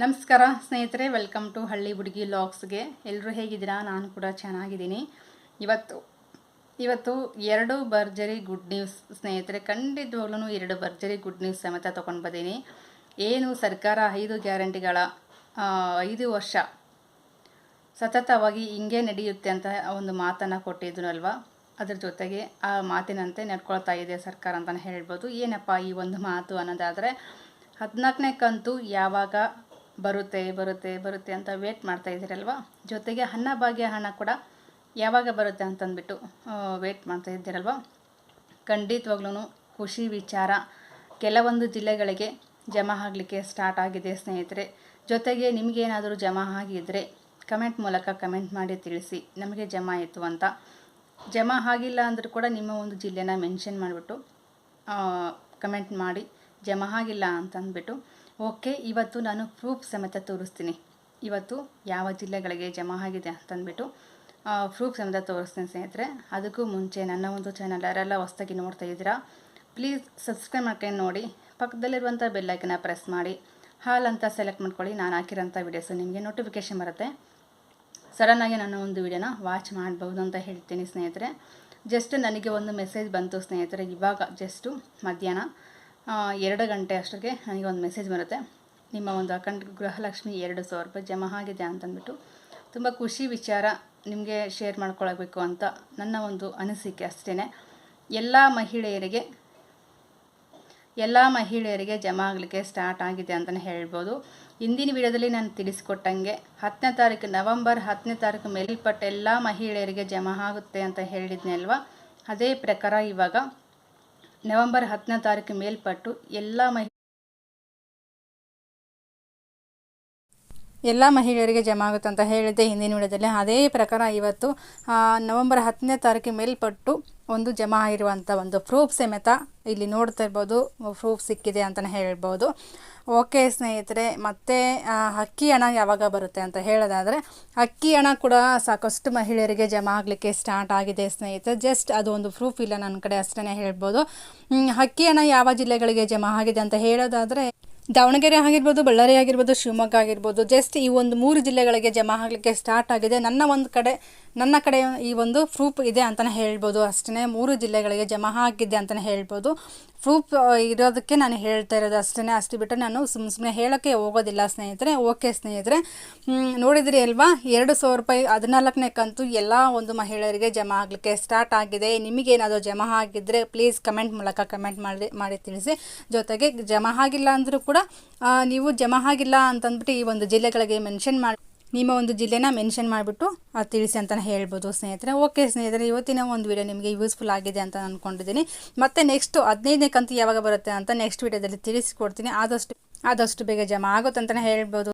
ನಮಸ್ಕಾರ ಸ್ನೇಹಿತರೆ welcome to ಹಳ್ಳಿ ಹುಡುಗಿ ಲಾಗ್ಸ್ಗೆ ಎಲ್ಲರೂ ಹೇಗಿದ್ದೀರಾ? ನಾನು ಕೂಡ ಚೆನ್ನಾಗಿದ್ದೀನಿ. ಇವತ್ತು ಇವತ್ತು ಎರಡು ಭರ್ಜರಿ ಗುಡ್ ನ್ಯೂಸ್ ಸ್ನೇಹಿತರೆ. ಖಂಡಿತವಾಗ್ಲೂ ಎರಡು ಭರ್ಜರಿ ಗುಡ್ ನ್ಯೂಸ್ ಸಮೇತ ತೊಗೊಂಡು ಬಂದೀನಿ. ಏನು ಸರ್ಕಾರ ಐದು ಗ್ಯಾರಂಟಿಗಳ ಐದು ವರ್ಷ ಸತತವಾಗಿ ಹಿಂಗೆ ನಡೆಯುತ್ತೆ ಅಂತ ಒಂದು ಮಾತನ್ನು ಕೊಟ್ಟಿದ್ನಲ್ವಾ? ಅದ್ರ ಜೊತೆಗೆ ಆ ಮಾತಿನಂತೆ ನಡ್ಕೊಳ್ತಾ ಇದೆ ಸರ್ಕಾರ ಅಂತಲೇ ಹೇಳ್ಬೋದು. ಏನಪ್ಪ ಈ ಒಂದು ಮಾತು ಅನ್ನೋದಾದರೆ, ಹದಿನಾಲ್ಕನೇ ಕಂತು ಯಾವಾಗ ಬರುತ್ತೆ ಬರುತ್ತೆ ಬರುತ್ತೆ ಅಂತ ವೇಟ್ ಮಾಡ್ತಾ ಇದ್ದೀರಲ್ವ? ಜೊತೆಗೆ ಅನ್ನಭಾಗ್ಯ ಹಣ ಕೂಡ ಯಾವಾಗ ಬರುತ್ತೆ ಅಂತಂದ್ಬಿಟ್ಟು ವೇಟ್ ಮಾಡ್ತಾ ಇದ್ದೀರಲ್ವ? ಖಂಡಿತವಾಗ್ಲೂ ಖುಷಿ ವಿಚಾರ. ಕೆಲವೊಂದು ಜಿಲ್ಲೆಗಳಿಗೆ ಜಮಾ ಆಗಲಿಕ್ಕೆ ಸ್ಟಾರ್ಟ್ ಆಗಿದೆ ಸ್ನೇಹಿತರೆ. ಜೊತೆಗೆ ನಿಮಗೇನಾದರೂ ಜಮಾ ಆಗಿದ್ದರೆ ಕಮೆಂಟ್ ಮೂಲಕ ಕಮೆಂಟ್ ಮಾಡಿ ತಿಳಿಸಿ. ನಮಗೆ ಜಮಾ ಆಯಿತು ಅಂತ. ಜಮಾ ಆಗಿಲ್ಲ ಅಂದರೂ ಕೂಡ ನಿಮ್ಮ ಒಂದು ಜಿಲ್ಲೆನ ಮೆನ್ಷನ್ ಮಾಡಿಬಿಟ್ಟು ಕಮೆಂಟ್ ಮಾಡಿ ಜಮಾ ಆಗಿಲ್ಲ ಅಂತಂದ್ಬಿಟ್ಟು ಓಕೆ, ಇವತ್ತು ನಾನು ಪ್ರೂಫ್ ಸಮೇತ ತೋರಿಸ್ತೀನಿ. ಇವತ್ತು ಯಾವ ಜಿಲ್ಲೆಗಳಿಗೆ ಜಮಾ ಆಗಿದೆ ಅಂತಂದ್ಬಿಟ್ಟು ಪ್ರೂಫ್ ಸಮೇತ ತೋರಿಸ್ತೀನಿ ಸ್ನೇಹಿತರೆ. ಅದಕ್ಕೂ ಮುಂಚೆ ನನ್ನ ಒಂದು ಚಾನಲ್ ಯಾರೆಲ್ಲ ಹೊಸ್ದಾಗಿ ನೋಡ್ತಾ ಇದ್ದೀರಾ ಪ್ಲೀಸ್ ಸಬ್ಸ್ಕ್ರೈಬ್ ಮಾಡ್ಕೊಂಡು ನೋಡಿ. ಪಕ್ಕದಲ್ಲಿರುವಂಥ ಬೆಲ್ಲೈಕನ್ನ ಪ್ರೆಸ್ ಮಾಡಿ. ಹಾಲ್ ಅಂತ ಸೆಲೆಕ್ಟ್ ಮಾಡ್ಕೊಳ್ಳಿ. ನಾನು ಹಾಕಿರೋಂಥ ವೀಡಿಯೋಸು ನಿಮಗೆ ನೋಟಿಫಿಕೇಷನ್ ಬರುತ್ತೆ. ಸಡನ್ನಾಗಿ ನನ್ನ ಒಂದು ವೀಡಿಯೋನ ವಾಚ್ ಮಾಡ್ಬೋದು ಅಂತ ಹೇಳ್ತೀನಿ ಸ್ನೇಹಿತರೆ. ಜಸ್ಟ್ ನನಗೆ ಒಂದು ಮೆಸೇಜ್ ಬಂತು ಸ್ನೇಹಿತರೆ, ಇವಾಗ ಜಸ್ಟು ಮಧ್ಯಾಹ್ನ. ಎರಡು ಗಂಟೆ ಅಷ್ಟಕ್ಕೆ ನನಗೆ ಒಂದು ಮೆಸೇಜ್ ಬರುತ್ತೆ. ನಿಮ್ಮ ಒಂದು ಅಕೌಂಟ್ ಗೃಹಲಕ್ಷ್ಮಿ ಎರಡು ಸಾವಿರ ರೂಪಾಯಿ ಜಮಾ ಆಗಿದೆ ಅಂತಂದ್ಬಿಟ್ಟು ತುಂಬ ಖುಷಿ ವಿಚಾರ ನಿಮಗೆ ಶೇರ್ ಮಾಡ್ಕೊಳ್ಬೇಕು ಅಂತ ನನ್ನ ಒಂದು ಅನಿಸಿಕೆ ಅಷ್ಟೇ ಎಲ್ಲ ಮಹಿಳೆಯರಿಗೆ ಎಲ್ಲ ಮಹಿಳೆಯರಿಗೆ ಜಮಾ ಆಗಲಿಕ್ಕೆ ಸ್ಟಾರ್ಟ್ ಆಗಿದೆ ಅಂತಲೇ ಹೇಳ್ಬೋದು. ಇಂದಿನ ವಿಡಿಯೋದಲ್ಲಿ ನಾನು ತಿಳಿಸ್ಕೊಟ್ಟಂಗೆ ಹತ್ತನೇ ತಾರೀಕು, ನವಂಬರ್ ಹತ್ತನೇ ತಾರೀಕು ಮೇಲ್ಪಟ್ಟ ಎಲ್ಲ ಮಹಿಳೆಯರಿಗೆ ಜಮಾ ಆಗುತ್ತೆ ಅಂತ ಹೇಳಿದ್ನೆ ಅಲ್ವಾ ಅದೇ ಪ್ರಕಾರ ಇವಾಗ ನವೆಂಬರ್ ಹತ್ತನೇ ತಾರೀಕು ಮೇಲ್ಪಟ್ಟು ಎಲ್ಲ ಮಹಿ ಎಲ್ಲ ಮಹಿಳೆಯರಿಗೆ ಜಮಾ ಆಗುತ್ತೆ ಅಂತ ಹೇಳಿದ್ದೆ ಹಿಂದಿನ ವಿಡಿಯೋದಲ್ಲಿ. ಅದೇ ಪ್ರಕಾರ ಇವತ್ತು ನವೆಂಬರ್ ಹತ್ತನೇ ತಾರೀಕು ಮೇಲ್ಪಟ್ಟು ಒಂದು ಜಮಾ ಆಗಿರುವಂಥ ಒಂದು ಪ್ರೂಫ್ ಸಮೇತ ಇಲ್ಲಿ ನೋಡ್ತಾ ಇರ್ಬೋದು. ಪ್ರೂಫ್ ಸಿಕ್ಕಿದೆ ಅಂತಲೇ ಹೇಳ್ಬೋದು. ಓಕೆ ಸ್ನೇಹಿತರೆ, ಮತ್ತು ಅಕ್ಕಿ ಹಣ ಯಾವಾಗ ಬರುತ್ತೆ ಅಂತ ಹೇಳೋದಾದರೆ ಅಕ್ಕಿ ಹಣ ಕೂಡ ಸಾಕಷ್ಟು ಮಹಿಳೆಯರಿಗೆ ಜಮಾ ಆಗಲಿಕ್ಕೆ ಸ್ಟಾರ್ಟ್ ಆಗಿದೆ ಸ್ನೇಹಿತರೆ. ಜಸ್ಟ್ ಅದು ಒಂದು ಪ್ರೂಫ್ ಇಲ್ಲ ನನ್ನ ಕಡೆ ಅಷ್ಟೇ ಹೇಳ್ಬೋದು. ಅಕ್ಕಿ ಹಣ ಯಾವ ಜಿಲ್ಲೆಗಳಿಗೆ ಜಮಾ ಆಗಿದೆ ಅಂತ ಹೇಳೋದಾದರೆ ದಾವಣಗೆರೆ ಆಗಿರ್ಬೋದು, ಬಳ್ಳಾರಿ ಆಗಿರ್ಬೋದು, ಶಿವಮೊಗ್ಗ ಆಗಿರ್ಬೋದು ಜಸ್ಟ್ ಈ ಒಂದು ಮೂರು ಜಿಲ್ಲೆಗಳಿಗೆ ಜಮಾ ಆಗಲಿಕ್ಕೆ ಸ್ಟಾರ್ಟ್ ಆಗಿದೆ. ನನ್ನ ಒಂದು ಕಡೆ, ನನ್ನ ಕಡೆ ಈ ಒಂದು ಪ್ರೂಫ್ ಇದೆ ಅಂತಲೇ ಹೇಳ್ಬೋದು. ಅಷ್ಟೇ ಮೂರು ಜಿಲ್ಲೆಗಳಿಗೆ ಜಮಾ ಆಗಿದೆ ಅಂತಲೇ ಹೇಳ್ಬೋದು. ಪ್ರೂಫ್ ಇರೋದಕ್ಕೆ ನಾನು ಹೇಳ್ತಾ ಇರೋದು ಅಷ್ಟೇ ಅಷ್ಟು ಬಿಟ್ಟು ನಾನು ಸುಮ್ಮ ಸುಮ್ಮನೆ ಹೇಳೋಕ್ಕೆ ಹೋಗೋದಿಲ್ಲ ಸ್ನೇಹಿತರೆ, ಓಕೆ ಸ್ನೇಹಿತರೆ. ನೋಡಿದ್ರಿ ಅಲ್ವಾ? ಎರಡು ಸಾವಿರ ರೂಪಾಯಿ ಹದಿನಾಲ್ಕನೇ ಕಂತು ಎಲ್ಲ ಒಂದು ಮಹಿಳೆಯರಿಗೆ ಜಮಾ ಆಗಲಿಕ್ಕೆ ಸ್ಟಾರ್ಟ್ ಆಗಿದೆ. ನಿಮಗೇನಾದರೂ ಜಮಾ ಆಗಿದ್ದರೆ ಪ್ಲೀಸ್ ಕಮೆಂಟ್ ಮೂಲಕ ಕಮೆಂಟ್ ಮಾಡಿ ಮಾಡಿ ತಿಳಿಸಿ. ಜೊತೆಗೆ ಜಮಾ ಆಗಿಲ್ಲ ಅಂದರೂ ಕೂಡ ನೀವು ಜಮಾ ಆಗಿಲ್ಲ ಅಂತಂದ್ಬಿಟ್ಟು ಈ ಒಂದು ಜಿಲ್ಲೆಗಳಿಗೆ ಮೆನ್ಷನ್ ಮಾಡಿ ನಿಮ್ಮ ಒಂದು ಜಿಲ್ಲೆನ ಮೆನ್ಷನ್ ಮಾಡಿಬಿಟ್ಟು ತಿಳಿಸಿ ಅಂತ ಹೇಳ್ಬೋದು ಸ್ನೇಹಿತರೆ. ಓಕೆ ಸ್ನೇಹಿತರೆ, ಇವತ್ತಿನ ಒಂದು ವಿಡಿಯೋ ನಿಮಗೆ ಯೂಸ್ಫುಲ್ ಆಗಿದೆ ಅಂತ ಅಂದ್ಕೊಂಡಿದ್ದೀನಿ ಮತ್ತೆ ನೆಕ್ಸ್ಟ್ ಹದಿನೈದನೇ ಕಂತು ಯಾವಾಗ ಬರುತ್ತೆ ಅಂತ ನೆಕ್ಸ್ಟ್ ವಿಡಿಯೋದಲ್ಲಿ ತಿಳಿಸಿಕೊಡ್ತೀನಿ. ಆದಷ್ಟು ಆದಷ್ಟು ಬೇಗ ಜಮಾ ಆಗುತ್ತೆ ಅಂತಲೇ ಹೇಳ್ಬೋದು.